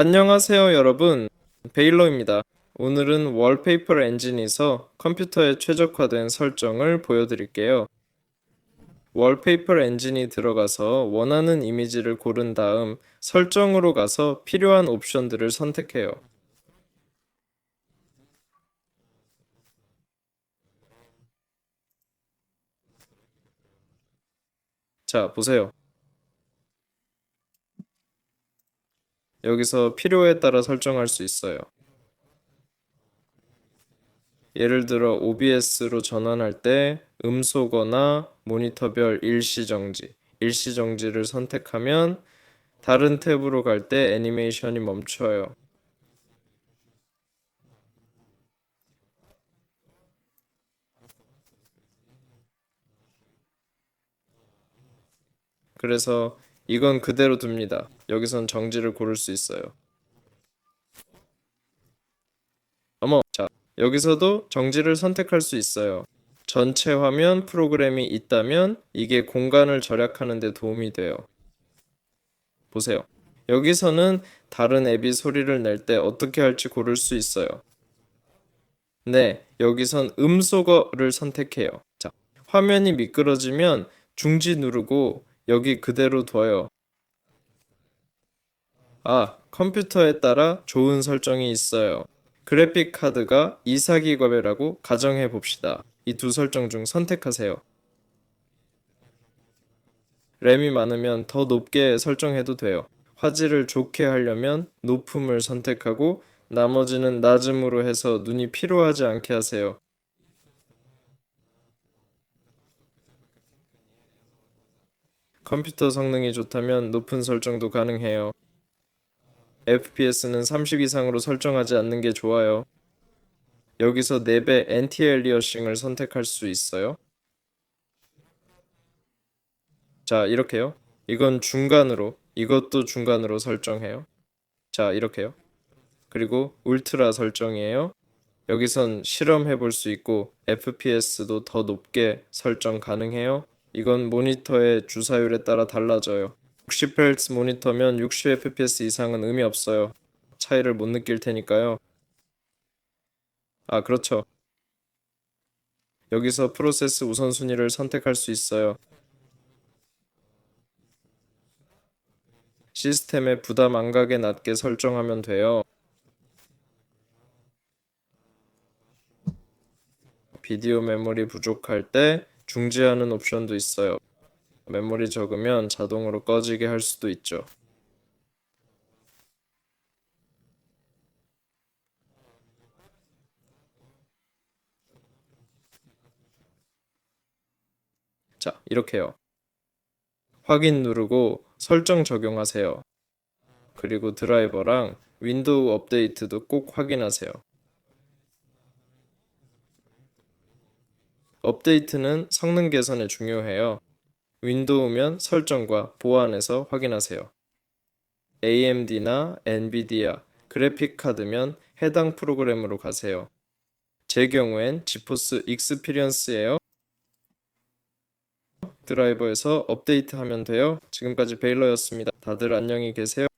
안녕하세요, 여러분. 베일러입니다. 오늘은 월페이퍼 엔진에서 컴퓨터에 최적화된 설정을 보여드릴게요. 월페이퍼 엔진이 들어가서 원하는 이미지를 고른 다음 설정으로 가서 필요한 옵션들을 선택해요. 자, 보세요. 여기서 필요에 따라 설정할 수 있어요. 예를 들어 OBS로 전환할 때 음소거나 모니터별 일시 정지, 일시 정지를 선택하면 다른 탭으로 갈 때 애니메이션이 멈춰요. 그래서 이건 그대로 둡니다. 여기선 정지를 고를 수 있어요. 어머, 자, 여기서도 정지를 선택할 수 있어요. 전체 화면 프로그램이 있다면 이게 공간을 절약하는 데 도움이 돼요. 보세요. 여기서는 다른 앱이 소리를 낼 때 어떻게 할지 고를 수 있어요. 네, 여기선 음소거를 선택해요. 자, 화면이 미끄러지면 중지 누르고 여기 그대로 둬요. 아, 컴퓨터에 따라 좋은 설정이 있어요. 그래픽 카드가 2사기가라고 가정해 봅시다. 이 두 설정 중 선택하세요. 램이 많으면 더 높게 설정해도 돼요. 화질을 좋게 하려면 높음을 선택하고 나머지는 낮음으로 해서 눈이 피로하지 않게 하세요. 컴퓨터 성능이 좋다면 높은 설정도 가능해요. FPS는 30 이상으로 설정하지 않는 게 좋아요. 여기서 4배 엔티엘리어싱을 선택할 수 있어요. 자, 이렇게요. 이건 중간으로, 이것도 중간으로 설정해요. 자, 이렇게요. 그리고 울트라 설정이에요. 여기선 실험해 볼 수 있고 FPS도 더 높게 설정 가능해요. 이건 모니터의 주사율에 따라 달라져요. 60Hz 모니터면 60fps 이상은 의미 없어요. 차이를 못 느낄 테니까요. 아, 그렇죠. 여기서 프로세스 우선순위를 선택할 수 있어요. 시스템에 부담 안 가게 낮게 설정하면 돼요. 비디오 메모리 부족할 때 중지하는 옵션도 있어요. 메모리 적으면 자동으로 꺼지게 할 수도 있죠. 자, 이렇게요. 확인 누르고 설정 적용하세요. 그리고 드라이버랑 윈도우 업데이트도 꼭 확인하세요. 업데이트는 성능 개선에 중요해요. 윈도우면 설정과 보안에서 확인하세요. AMD나 엔비디아, 그래픽 카드면 해당 프로그램으로 가세요. 제 경우엔 지포스 익스피리언스예요. 드라이버에서 업데이트 하면 돼요. 지금까지 베일러였습니다. 다들 안녕히 계세요.